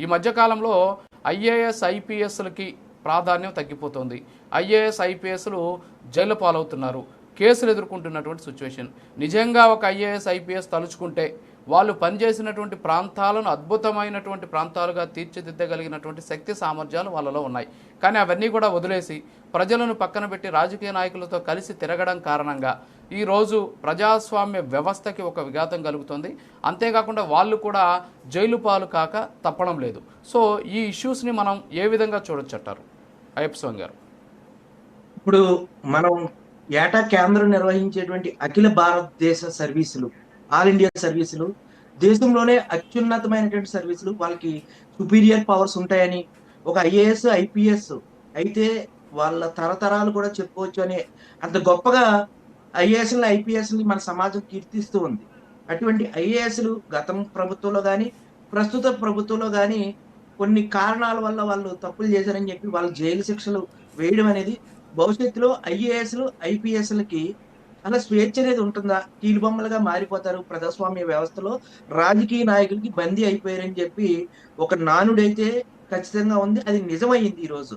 ఈ మధ్యకాలంలో ఐఏఎస్ ఐపీఎస్లకి ప్రాధాన్యం తగ్గిపోతుంది. ఐఏఎస్ ఐపీఎస్లు జైలు పాలవుతున్నారు. కేసులు ఎదుర్కొంటున్నటువంటి సిచ్యువేషన్. నిజంగా ఒక ఐఏఎస్ ఐపీఎస్ తలుచుకుంటే వాళ్ళు పనిచేసినటువంటి ప్రాంతాలను అద్భుతమైనటువంటి ప్రాంతాలుగా తీర్చిదిద్దగలిగినటువంటి శక్తి సామర్థ్యాలు వాళ్ళలో ఉన్నాయి. కానీ అవన్నీ కూడా వదిలేసి ప్రజలను పక్కన పెట్టి రాజకీయ నాయకులతో కలిసి తిరగడం కారణంగా ఈరోజు ప్రజాస్వామ్య వ్యవస్థకి ఒక విఘాతం కలుగుతుంది. అంతేకాకుండా వాళ్ళు కూడా జైలు పాలు కాక తప్పడం లేదు. సో ఈ ఇష్యూస్ని మనం ఏ విధంగా చూడొచ్చంటారు అయ్యప్ప స్వామి గారు. ఇప్పుడు మనం ఏటా కేంద్రం నిర్వహించేటువంటి అఖిల భారతదేశ సర్వీసులు ఆల్ ఇండియా సర్వీసులు దేశంలోనే అత్యున్నతమైనటువంటి సర్వీసులు వాళ్ళకి సుపీరియర్ పవర్స్ ఉంటాయని ఒక ఐఏఎస్ ఐపీఎస్ అయితే వాళ్ళ తరతరాలు కూడా చెప్పుకోవచ్చు అని అంత గొప్పగా ఐఏఎస్ని ఐపీఎస్ని మన సమాజం కీర్తిస్తూ ఉంది. అటువంటి ఐఏఎస్లు గతం ప్రభుత్వంలో కానీ ప్రస్తుత ప్రభుత్వంలో కానీ కొన్ని కారణాల వల్ల వాళ్ళు తప్పులు చేశారని చెప్పి వాళ్ళు జైలు శిక్షలు వేయడం అనేది భవిష్యత్తులో ఐఏఎస్లు ఐపీఎస్లకి అలా స్వేచ్ఛ అనేది ఉంటుందా? కీలుబొమ్మలుగా మారిపోతారు ప్రజాస్వామ్య వ్యవస్థలో. రాజకీయ నాయకులకి బందీ అయిపోయారని చెప్పి ఒక నానుడైతే ఖచ్చితంగా ఉంది. అది నిజమైంది ఈరోజు.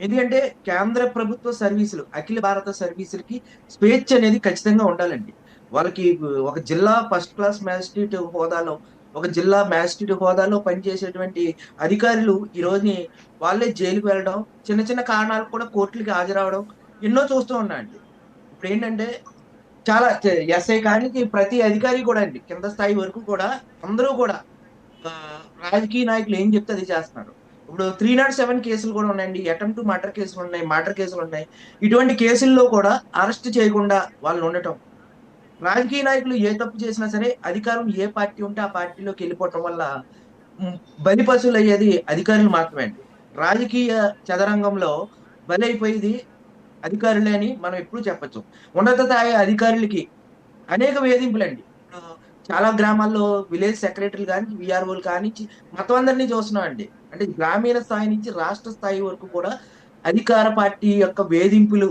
ఎందుకంటే కేంద్ర ప్రభుత్వ సర్వీసులు అఖిల భారత సర్వీసులకి స్వేచ్ఛ అనేది ఖచ్చితంగా ఉండాలండి. వాళ్ళకి ఒక జిల్లా ఫస్ట్ క్లాస్ మ్యాజిస్ట్రేట్ హోదాలో ఒక జిల్లా మ్యాజిస్ట్రేట్ హోదాలో పనిచేసేటువంటి అధికారులు ఈ రోజుని వాళ్ళే జైలుకు వెళ్ళడం చిన్న చిన్న కారణాలు కూడా కోర్టులకి హాజరవడం ఎన్నో చూస్తూ ఉన్నాయండి ఇప్పుడు ఏంటంటే చాలా ఎస్ఐ కానీ ప్రతి అధికారి కూడా అండి కింద స్థాయి వరకు కూడా అందరూ కూడా రాజకీయ నాయకులు ఏం చెప్తే అది చేస్తున్నారు. ఇప్పుడు త్రీ నాట్ సెవెన్ కేసులు కూడా ఉన్నాయండి. అటెంప్ట్ మర్డర్ కేసులు ఉన్నాయి మర్డర్ కేసులు ఉన్నాయి. ఇటువంటి కేసుల్లో కూడా అరెస్ట్ చేయకుండా వాళ్ళు ఉండటం. రాజకీయ నాయకులు ఏ తప్పు చేసినా సరే అధికారం ఏ పార్టీ ఉంటే ఆ పార్టీలోకి వెళ్ళిపోవటం వల్ల బలి పశువులు అయ్యేది అధికారులు మాత్రమే అండి. రాజకీయ చదరంగంలో బలైపోయేది అధికారులే అని మనం ఎప్పుడు చెప్పచ్చు. ఉన్నత స్థాయి అధికారులకి అనేక వేధింపులండి. అండి చాలా గ్రామాల్లో విలేజ్ సెక్రటరీలు కానీ విఆర్ఓలు కానీ మొత్తం అందరినీ చూస్తున్నాం అండి అంటే గ్రామీణ స్థాయి నుంచి రాష్ట్ర స్థాయి వరకు కూడా అధికార పార్టీ యొక్క వేధింపులు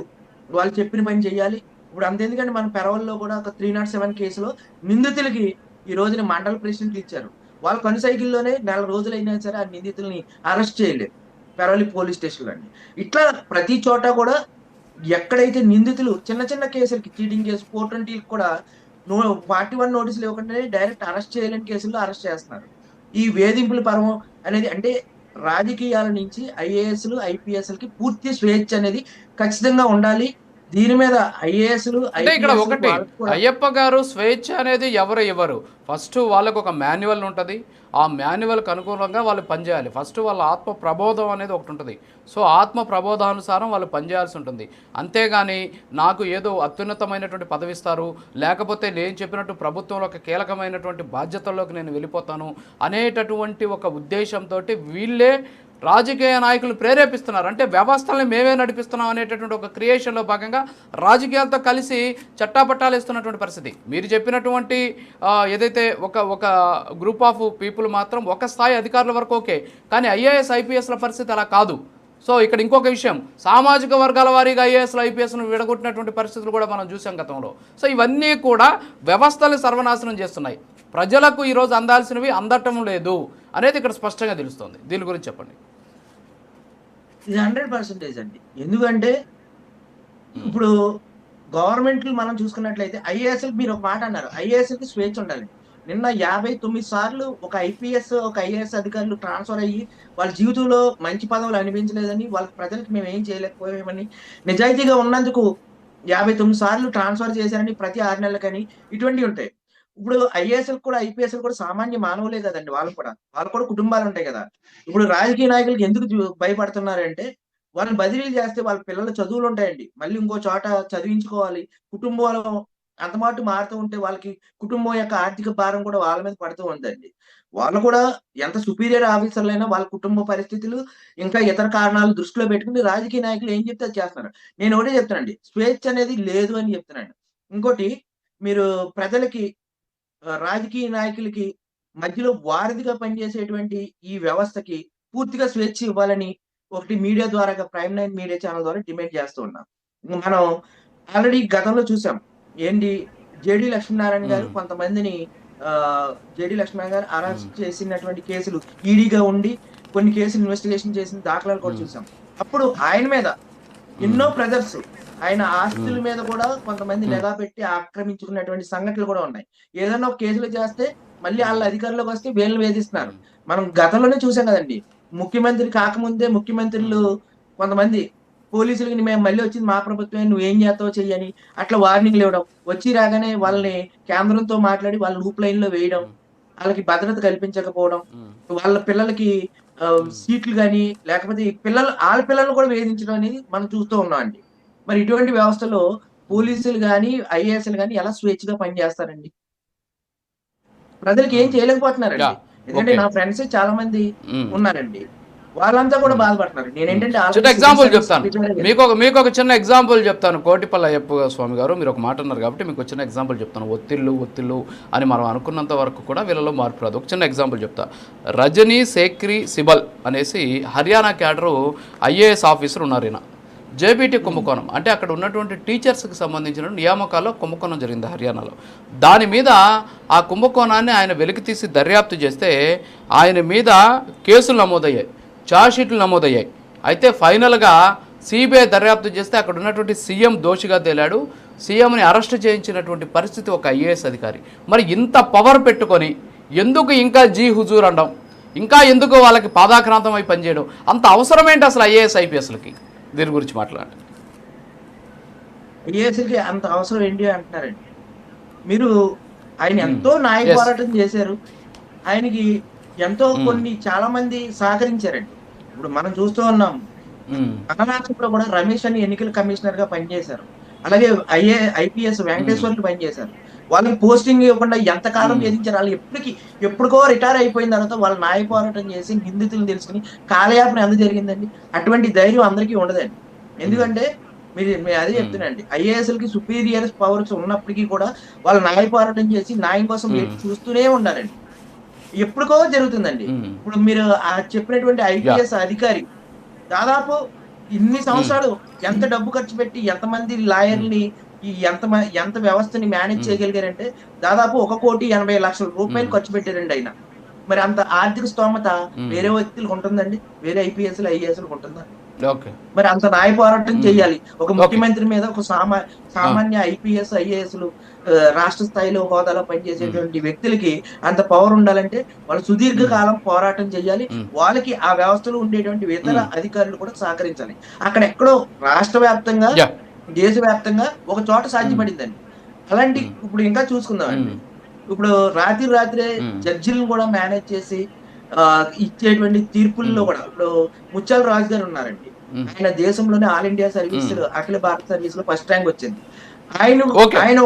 వాళ్ళు చెప్పిన పని చేయాలి. ఇప్పుడు అంతేందుకంటే మన పెరవల్లో కూడా ఒక త్రీ నాట్ సెవెన్ కేసులో నిందితులకి ఈ రోజున మండల ప్రెసిడెంట్ ఇచ్చారు. వాళ్ళ కను సైకిల్లోనే నెల రోజులైనా సరే ఆ నిందితుల్ని అరెస్ట్ చేయలేదు. పెరవలి పోలీస్ స్టేషన్ అండి. ఇట్లా ప్రతి చోట కూడా ఎక్కడైతే నిందితులు చిన్న చిన్న కేసులకి చీటింగ్ కేసు ఫోర్ ట్వంటీకి కూడా నో ఫార్టీ వన్ నోటీసులు ఇవ్వకుండానే డైరెక్ట్ అరెస్ట్ చేయలేని కేసుల్లో అరెస్ట్ చేస్తున్నారు. ఈ వేధింపుల పరమం అనేది అంటే రాజకీయాల నుంచి ఐఏఎస్లు ఐపీఎస్లకి పూర్తి స్వేచ్ఛ అనేది ఖచ్చితంగా ఉండాలి. దీని మీద ఐఏఎస్లు అంటే ఇక్కడ ఒకటి అయ్యప్ప గారు స్వేచ్ఛ అనేది ఎవరు ఇవ్వరు. ఫస్ట్ వాళ్ళకు ఒక మాన్యువల్ ఉంటుంది. ఆ మాన్యువల్కి అనుగుణంగా వాళ్ళు పనిచేయాలి. ఫస్ట్ వాళ్ళ ఆత్మ ప్రబోధం అనేది ఒకటి ఉంటుంది. సో ఆత్మ ప్రబోధానుసారం వాళ్ళు పనిచేయాల్సి ఉంటుంది. అంతేగాని నాకు ఏదో అత్యున్నతమైనటువంటి పదవి ఇస్తారు. లేకపోతే నేను చెప్పినట్టు ప్రభుత్వంలో ఒక కీలకమైనటువంటి బాధ్యతల్లోకి నేను వెళ్ళిపోతాను అనేటటువంటి ఒక ఉద్దేశంతో వీళ్ళే రాజకీయ నాయకులు ప్రేరేపిస్తున్నారు. అంటే వ్యవస్థలను మేమే నడిపిస్తున్నాం అనేటటువంటి ఒక క్రియేషన్లో భాగంగా రాజకీయాలతో కలిసి చట్టాపట్టాలు ఇస్తున్నటువంటి పరిస్థితి. మీరు చెప్పినటువంటి ఏదైతే ఒక ఒక గ్రూప్ ఆఫ్ పీపుల్ మాత్రం ఒక స్థాయి అధికారుల వరకు ఓకే. కానీ ఐఏఎస్ ఐపీఎస్ల పరిస్థితి అలా కాదు. సో ఇక్కడ ఇంకొక విషయం. సామాజిక వర్గాల వారీగా ఐఏఎస్లు ఐపీఎస్ను విడగొట్టినటువంటి పరిస్థితులు కూడా మనం చూసాం గతంలో. సో ఇవన్నీ కూడా వ్యవస్థలు సర్వనాశనం చేస్తున్నాయి. ప్రజలకు ఈరోజు అందాల్సినవి అందటం లేదు అనేది ఇక్కడ స్పష్టంగా తెలుస్తుంది. దీని గురించి చెప్పండి. ఇది హండ్రెడ్ పర్సెంటేజ్ అండి. ఎందుకంటే ఇప్పుడు గవర్నమెంట్లు మనం చూసుకున్నట్లయితే ఐఏఎస్ మీరు ఒక మాట అన్నారు. ఐఏఎస్కి స్వేచ్ఛ ఉండాలి. నిన్న యాభై తొమ్మిది సార్లు ఒక ఐపీఎస్ ఒక ఐఏఎస్ అధికారులు ట్రాన్స్ఫర్ అయ్యి వాళ్ళ జీవితంలో మంచి పదవులు అనిపించలేదని వాళ్ళ ప్రజలకు మేము ఏం చేయలేకపోయామని నిజాయితీగా ఉన్నందుకు యాభై తొమ్మిది సార్లు ట్రాన్స్ఫర్ చేశారని ప్రతి ఆరు నెలలకని ఇటువంటివి ఉంటాయి. ఇప్పుడు ఐఏఎస్ఎల్ కూడా ఐపీఎస్ఎల్ కూడా సామాన్య మానవులే కదండి వాళ్ళు కూడా. వాళ్ళు కూడా కుటుంబాలు ఉంటాయి కదా. ఇప్పుడు రాజకీయ నాయకులకు ఎందుకు భయపడుతున్నారంటే వాళ్ళని బదిలీలు చేస్తే వాళ్ళ పిల్లల చదువులు ఉంటాయండి. మళ్ళీ ఇంకో చోట చదివించుకోవాలి. కుటుంబంలో అంతమాటు మారుతూ ఉంటే వాళ్ళకి కుటుంబం యొక్క ఆర్థిక భారం కూడా వాళ్ళ మీద పడుతూ ఉందండి. వాళ్ళు కూడా ఎంత సుపీరియర్ ఆఫీసర్లైనా వాళ్ళ కుటుంబ పరిస్థితులు ఇంకా ఇతర కారణాలు దృష్టిలో పెట్టుకుని రాజకీయ నాయకులు ఏం చెప్తే చేస్తున్నారు. నేను ఒకటే చెప్తానండి స్వేచ్ఛ అనేది లేదు అని చెప్తున్నాను. ఇంకోటి మీరు ప్రజలకి రాజకీయ నాయకులకి మధ్యలో వారధిగా పనిచేసేటువంటి ఈ వ్యవస్థకి పూర్తిగా స్వేచ్ఛ ఇవ్వాలని ఒకటి మీడియా ద్వారా ప్రైమ్ నైన్ మీడియా ఛానల్ ద్వారా డిమాండ్ చేస్తూ ఉన్నాం. మనం ఆల్రెడీ గతంలో చూసాం. ఏంటి? జేడి లక్ష్మీనారాయణ గారు. కొంతమందిని జేడి లక్ష్మణ్ గారు అరెస్ట్ చేసినటువంటి కేసులు ఈడీగా ఉండి కొన్ని కేసులు ఇన్వెస్టిగేషన్ చేసిన దాఖలాలు కూడా చూసాం. అప్పుడు ఆయన మీద ఎన్నో ప్రజర్స్ ఆయన ఆస్తుల మీద కూడా కొంతమంది నిఘా పెట్టి ఆక్రమించుకున్నటువంటి సంఘటనలు కూడా ఉన్నాయి. ఏదైనా ఒక కేసులు చేస్తే మళ్ళీ వాళ్ళ అధికారంలోకి వస్తే వీళ్ళని వేధిస్తున్నారు. మనం గతంలోనే చూసాం కదండి. ముఖ్యమంత్రి కాకముందే ముఖ్యమంత్రులు కొంతమంది పోలీసులకి మేము మళ్ళీ వచ్చింది మా ప్రభుత్వమే నువ్వు ఏం చేస్తావో చెయ్యని అట్లా వార్నింగ్లు ఇవ్వడం. వచ్చి రాగానే వాళ్ళని కేంద్రంతో మాట్లాడి వాళ్ళ లూప్ లైన్లో వేయడం వాళ్ళకి భద్రత కల్పించకపోవడం. వాళ్ళ పిల్లలకి సీట్లు కానీ లేకపోతే పిల్లలు వాళ్ళ పిల్లల్ని కూడా వేధించడం అనేది మనం చూస్తూ ఉన్నాం అండి. మరి ఇటువంటి వ్యవస్థలో పోలీసులు కానీ ఐఏఎస్లు కానీ ఎలా స్వేచ్ఛగా పనిచేస్తారండి? ప్రజలకు ఏం చేయలేకపోతున్నారండి. ఎందుకంటే. నా ఫ్రెండ్స్ చాలా మంది. ఉన్నారండి. వాళ్ళంతా కూడా బాధపడుతున్నారు. చిన్న ఎగ్జాంపుల్ చెప్తాను. మీకు ఒక మీకు ఒక చిన్న ఎగ్జాంపుల్ చెప్తాను. కోటిపల్లి అయ్యప్ప స్వామి గారు మీరు ఒక మాట అన్నారు కాబట్టి మీకు చిన్న ఎగ్జాంపుల్ చెప్తాను. ఒత్తిళ్ళు ఒత్తిళ్ళు అని మనం అనుకున్నంత వరకు కూడా వీళ్ళలో మార్పు రాదు. ఒక చిన్న ఎగ్జాంపుల్ చెప్తా. రజనీ సేక్రి సిబల్ అనేసి హర్యానా క్యాడరు ఐఏఎస్ ఆఫీసర్ ఉన్నారు ఈయన. జేబీటీ కుంభకోణం. అంటే అక్కడ ఉన్నటువంటి టీచర్స్కి సంబంధించిన నియామకాల్లో కుంభకోణం జరిగింది హర్యానాలో. దాని మీద ఆ కుంభకోణాన్ని ఆయన వెలికితీసి దర్యాప్తు చేస్తే ఆయన మీద కేసులు నమోదయ్యాయి చార్జ్షీట్లు నమోదయ్యాయి. అయితే ఫైనల్గా సిబిఐ దర్యాప్తు చేస్తే అక్కడ ఉన్నటువంటి సీఎం దోషిగా తేలాడు. సీఎంని అరెస్ట్ చేయించినటువంటి పరిస్థితి ఒక ఐఏఎస్ అధికారి. మరి ఇంత పవర్ పెట్టుకొని ఎందుకు ఇంకా జీ హుజూర్ అనడం? ఇంకా ఎందుకు వాళ్ళకి పాదాక్రాంతం అయి పనిచేయడం? అంత అవసరమేంటి అసలు ఐఏఎస్ ఐపీఎస్లకి? దీని గురించి మాట్లాడండి. ఐఏఎస్కి అంత అవసరం ఏంటి అంటున్నారండి? మీరు ఆయన ఎంతో న్యాయ. పోరాటం చేశారు. ఆయనకి ఎంతో Hmm. కొన్ని చాలా మంది సహకరించారండి. ఇప్పుడు మనం చూస్తూ ఉన్నాం. మన రాష్ట్రంలో కూడా రమేష్ అని ఎన్నికల కమిషనర్గా పనిచేశారు. అలాగే ఐఏ ఐపీఎస్ వెంకటేశ్వర్లు పనిచేశారు. వాళ్ళకి పోస్టింగ్ ఇవ్వకుండా ఎంతకాలం Hmm. వేధించారు? వాళ్ళు ఎప్పటికి ఎప్పటికో రిటైర్ అయిపోయిన తర్వాత వాళ్ళు న్యాయ పోరాటం చేసి నిందితులను తెలుసుకుని కాలయాపన ఎంత జరిగిందండి? అటువంటి ధైర్యం అందరికీ ఉండదండి. ఎందుకంటే మీరు మీరు అదే చెప్తున్నాండి ఐఏఎస్కి సుపీరియర్ పవర్స్ ఉన్నప్పటికీ కూడా వాళ్ళు న్యాయ పోరాటం చేసి న్యాయం కోసం Hmm. చూస్తూనే ఉండాలండి. ఎప్పటికో జరుగుతుందండి. ఇప్పుడు మీరు ఆ చెప్పినటువంటి ఐపీఎస్ అధికారి దాదాపు ఇన్ని సంవత్సరాలు ఎంత డబ్బు ఖర్చు పెట్టి ఎంతమంది లాయర్ని ఈ ఎంత ఎంత వ్యవస్థని మేనేజ్. చేయగలిగారంటే దాదాపు ఒక కోటి ఎనభై లక్షల రూపాయలు. ఖర్చు పెట్టారండి ఆయన మరి అంత ఆర్థిక స్తోమత. వేరే వ్యక్తులకు ఉంటుందండి వేరే ఐపీఎస్ ఐఏఎస్ ఉంటుందా మరి అంత న్యాయ పోరాటం. చేయాలి ఒక. ముఖ్యమంత్రి మీద ఒక సామా సామాన్య ఐపీఎస్ ఐఏఎస్ రాష్ట్ర స్థాయిలో హోదాలో పనిచేసేటువంటి వ్యక్తులకి అంత పవర్ ఉండాలంటే వాళ్ళు సుదీర్ఘ కాలం పోరాటం చేయాలి. వాళ్ళకి ఆ వ్యవస్థలో ఉండేటువంటి ఇతర. అధికారులు కూడా సహకరించాలి అక్కడ ఎక్కడో రాష్ట్ర వ్యాప్తంగా దేశవ్యాప్తంగా ఒక చోట సాధ్యపడిందండి అలాంటి ఇప్పుడు ఇంకా చూసుకుందాం ఉమ్, ఇప్పుడు రాత్రి రాత్రే. జడ్జిలను కూడా మేనేజ్ చేసి ఆ, ఇచ్చేటువంటి తీర్పుల్లో. కూడా ఇప్పుడు ముత్యాల రాజు గారు ఉన్నారండి. ఆయన దేశంలోనే ఆల్ ఇండియా సర్వీస్ అఖిల భారత సర్వీస్లో ఫస్ట్ ర్యాంక్ వచ్చింది ఆయన. ఆయన